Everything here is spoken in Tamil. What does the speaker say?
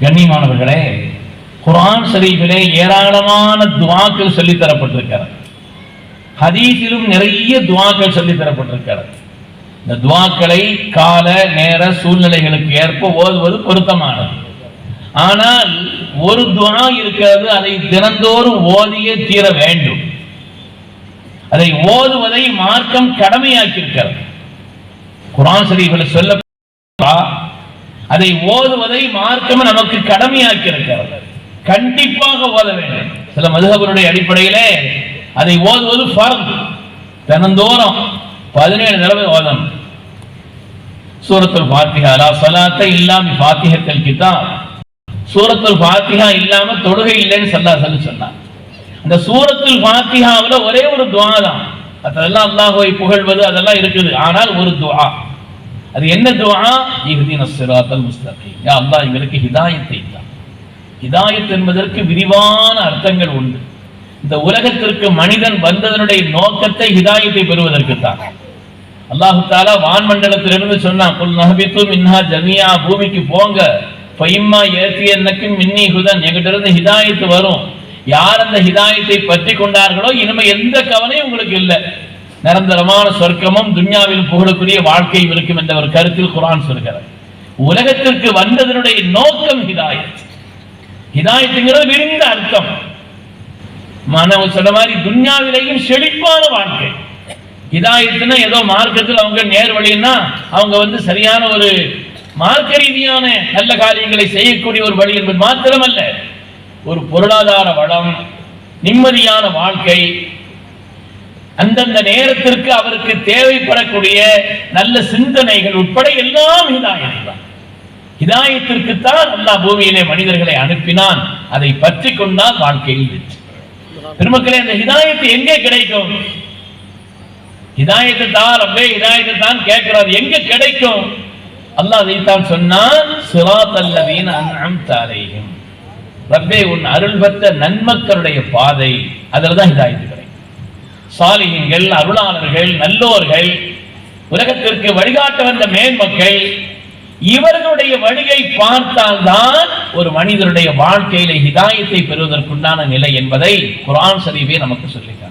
கண்ணியமானவர்களே குரான் ஷரீஃபிலே ஏராளமான துவாக்கள் சொல்லித்தரப்பட்டிருக்கிறது. ஹதீஸிலும் நிறைய துவாக்கள் சொல்லித்தரப்பட்டிருக்கிறது. இந்த துவாக்களை கால நேர சூழ்நிலைகளுக்கு ஏற்ப ஓதுவது பொருத்தமானது. ஆனால் ஒரு துவா இருக்கிறது அதை தினந்தோறும் ஓதியே தீர வேண்டும். அதை ஓதுவதை மார்க்கம் கடமையாக்கியிருக்கிறது. குரான் ஷரீஃபில் சொல்ல அதை ஓதுவதை மார்க்கம் நமக்கு கடமையாக்கி இருக்கிறது. கண்டிப்பாக ஓத வேண்டும். சில மதுகபருடைய அடிப்படையிலே அதை ஓதுவது ஃபர்த். தினந்தோறும் பதினேழு தடவை ஓதணும். சூரத்துல் ஃபாத்திஹா லா இல்லாமல் இல்லா பி ஃபாத்திஹத்தில் கிதாப். சூரத்துல் ஃபாத்திஹா இல்லாம தொழுகை இல்லைன்னு சொல்லா சொல்லி சொன்னான் அந்த சூரத்துல் ஃபாத்திஹாவுல ஒரே ஒரு துவா தான் அதெல்லாம் அல்லாஹோய் புகழ்வது அதெல்லாம் இருக்குது. ஆனால் ஒரு துவா. அது என்ன துவா? இஹ்தின சிராத்தல் முஸ்தகீம். யா அல்லாஹ் எங்களுக்கு ஹிதாயத்தை தான் ஹிதாயத் என்பதற்கு விரிவான அர்த்தங்கள் உண்டு. இந்த உலகத்திற்கு மனிதன் வந்ததனுடைய நோக்கத்தை ஹிதாயத்தை பெறுவதற்கு தான் அல்லாஹு தாலா வான்மண்டலத்திலிருந்து சொன்னான் புல் நஹபித்து மின்ஹா ஜமியா பூமிக்கு போங்க. ஃபைம்மா ஏத்தியன்னக்கும் மின்னி ஹுதன். எங்கிட்ட இருந்து ஹிதாயத்து வரும்? யார் அந்த ஹிதாயத்தை பற்றி கொண்டார்களோ இனிமே எந்த கவலையும் உங்களுக்கு இல்லை. நிரந்தரமான சொர்க்கமும் துன்யாவில் புகழக்கூடிய வாழ்க்கையும் இருக்கும் என்ற ஒரு கருத்தில் குரான் சொல்கிறார். உலகத்திற்கு வந்ததனுடைய நோக்கம் ஹிதாயத். ஹிதாயத்துங்கிறது விரிந்த அர்த்தம். மாணவர் சொன்ன மாதிரி துன்யாவிலேயும் செழிப்பான வாழ்க்கை. ஹிதாயத்துனா ஏதோ மார்க்கத்தில் அவங்க நேர் வழின்னா அவங்க வந்து சரியான ஒரு மார்க்க ரீதியான நல்ல காரியங்களை செய்யக்கூடிய ஒரு வழி என்பது மாத்திரமல்ல. ஒரு பொருளாதார வளம் நிம்மதியான வாழ்க்கை அந்தந்த நேரத்திற்கு அவருக்கு தேவைப்படக்கூடிய நல்ல சிந்தனைகள் உட்பட எல்லாம் ஹிதாயத் இதாயத்திற்குத்தான் அல்லா அல்லாஹ் பூமியிலே மனிதர்களை அனுப்பினான். அதை பற்றி கொண்டால் வாழ்க்கையில் வெற்றி. பெருமக்களே அந்த ஹிதாயத்து எங்கே கிடைக்கும்? ஹிதாயத்தை தான் ரப்பே ஹிதாயத்தை தான் கேட்கிறார். எங்க கிடைக்கும்? அல்லாஹ் அதைத்தான் சொன்னான் சிராத் அல்லதீன அன்அம்த ரப்பே உன் அருள்பத்த நன்மக்களுடைய பாதை அதில் தான் ஹிதாயத்து சாலிகங்கள் அருளாளர்கள் நல்லோர்கள் உலகத்திற்கு வழிகாட்ட வந்த மேன்மக்கள் இவர்களுடைய வழியை பார்த்தால்தான் ஒரு மனிதனுடைய வாழ்க்கையில ஹிதாயத்தை பெறுவதற்குண்டான நிலை என்பதை குரான் சரிவே நமக்கு சொல்லுகிறார்